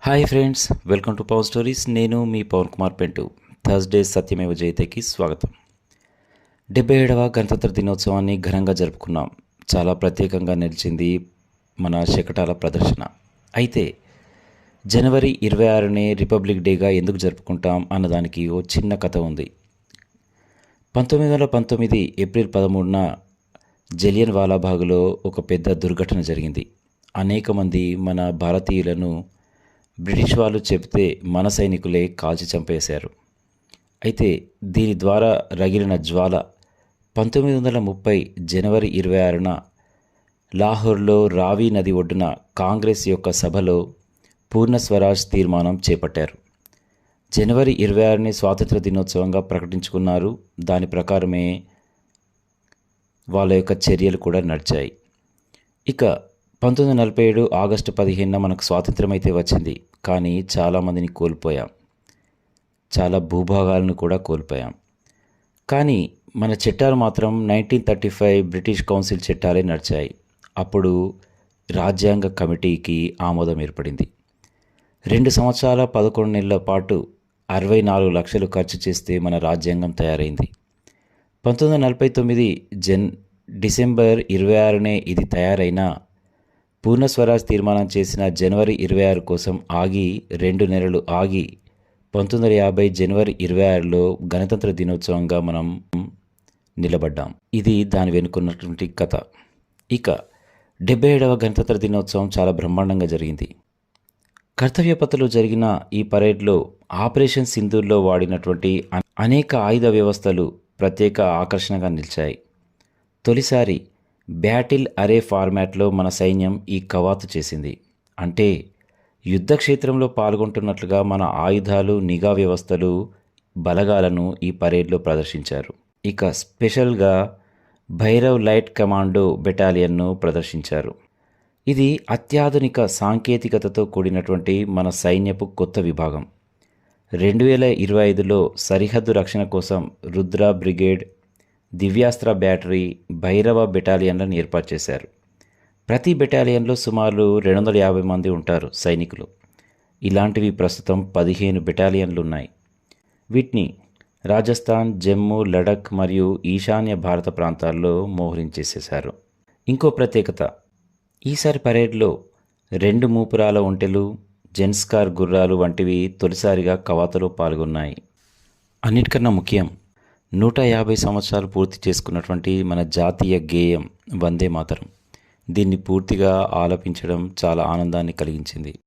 Hi friends welcome to power stories నేను మీ Pavan Kumar పెంటు. Thursday సత్యమేవ జయతకి స్వాగతం. డెబ్బై ఏడవ గణతంత్ర దినోత్సవాన్ని ఘనంగా జరుపుకున్నాం. చాలా ప్రత్యేకంగా నిలిచింది మన శకటాల ప్రదర్శన. అయితే జనవరి ఇరవై ఆరునే రిపబ్లిక్ డేగా ఎందుకు జరుపుకుంటాం అన్నదానికి ఓ చిన్న కథ ఉంది. పంతొమ్మిది వందల పంతొమ్మిది ఏప్రిల్ పదమూడున జలియన్ వాలాబాగ్లో ఒక పెద్ద దుర్ఘటన జరిగింది. అనేక మంది మన భారతీయులను బ్రిటిష్ వాళ్ళు చెబితే మన సైనికులే కాల్చి చంపేశారు. అయితే దీని ద్వారా రగిలిన జ్వాల పంతొమ్మిది వందల ముప్పై జనవరి ఇరవై ఆరున లాహోర్లో రావి నది ఒడ్డున కాంగ్రెస్ యొక్క సభలో పూర్ణ స్వరాజ్ తీర్మానం చేపట్టారు. జనవరి ఇరవై ఆరుని స్వాతంత్ర దినోత్సవంగా ప్రకటించుకున్నారు. దాని ప్రకారమే వాళ్ళ యొక్క చర్యలు కూడా నడిచాయి. ఇక పంతొమ్మిది వందల నలభై ఏడు ఆగస్టు పదిహేనున మనకు స్వాతంత్రం అయితే వచ్చింది. కానీ చాలామందిని కోల్పోయాం. చాలా భూభాగాలను కూడా కోల్పోయాం. కానీ మన చట్టాలు మాత్రం nineteen thirty five British council చట్టాలే నడిచాయి. అప్పుడు రాజ్యాంగ కమిటీకి ఆమోదం ఏర్పడింది. రెండు సంవత్సరాల పదకొండు నెలల పాటు అరవై నాలుగు లక్షలు ఖర్చు చేస్తే మన రాజ్యాంగం తయారైంది. పంతొమ్మిది వందల నలభై తొమ్మిది జన్ డిసెంబర్ ఇరవై ఆరునే ఇది తయారైన పూర్ణ స్వరాజ్ తీర్మానం చేసిన జనవరి ఇరవై ఆరు కోసం ఆగి రెండు నెలలు ఆగి పంతొమ్మిది వందల యాభై జనవరి ఇరవై ఆరులో గణతంత్ర దినోత్సవంగా మనం నిలబడ్డాం. ఇది దాని వెనుకున్నటువంటి కథ. ఇక డెబ్బై ఏడవ గణతంత్ర దినోత్సవం చాలా బ్రహ్మాండంగా జరిగింది. కర్తవ్యపథలో జరిగిన ఈ పరేడ్లో ఆపరేషన్ సింధూర్లో వాడినటువంటి అనేక ఆయుధ వ్యవస్థలు ప్రత్యేక ఆకర్షణగా నిలిచాయి. తొలిసారి బ్యాటిల్ అరే ఫార్మాట్లో మన సైన్యం ఈ కవాతు చేసింది. అంటే యుద్ధక్షేత్రంలో పాల్గొంటున్నట్లుగా మన ఆయుధాలు నిఘా వ్యవస్థలు బలగాలను ఈ పరేడ్లో ప్రదర్శించారు. ఇక స్పెషల్గా భైరవ్ లైట్ కమాండో బెటాలియన్ను ప్రదర్శించారు. ఇది అత్యాధునిక సాంకేతికతతో కూడినటువంటి మన సైన్యపు కొత్త విభాగం. రెండు వేల ఇరవై ఐదులో సరిహద్దు రక్షణ కోసం రుద్ర బ్రిగేడ్ దివ్యాస్త్ర బ్యాటరీ భైరవ బెటాలియన్లను ఏర్పాటు చేశారు. ప్రతి బెటాలియన్లో సుమారు రెండు వందల యాభై మంది ఉంటారు సైనికులు. ఇలాంటివి ప్రస్తుతం పదిహేను బెటాలియన్లు ఉన్నాయి. వీటిని రాజస్థాన్ జమ్మూ లడక్ మరియు ఈశాన్య భారత ప్రాంతాల్లో మోహరించేసేశారు. ఇంకో ప్రత్యేకత ఈసారి పరేడ్లో రెండు మూపురాల ఒంటెలు జెన్స్కార్ గుర్రాలు వంటివి తొలిసారిగా కవాతలో పాల్గొన్నాయి. అన్నిటికన్నా ముఖ్యం నూట యాభై సంవత్సరాలు పూర్తి చేసుకున్నటువంటి మన జాతీయ గేయం వందే మాతరం. దీన్ని పూర్తిగా ఆలపించడం చాలా ఆనందాన్ని కలిగించింది.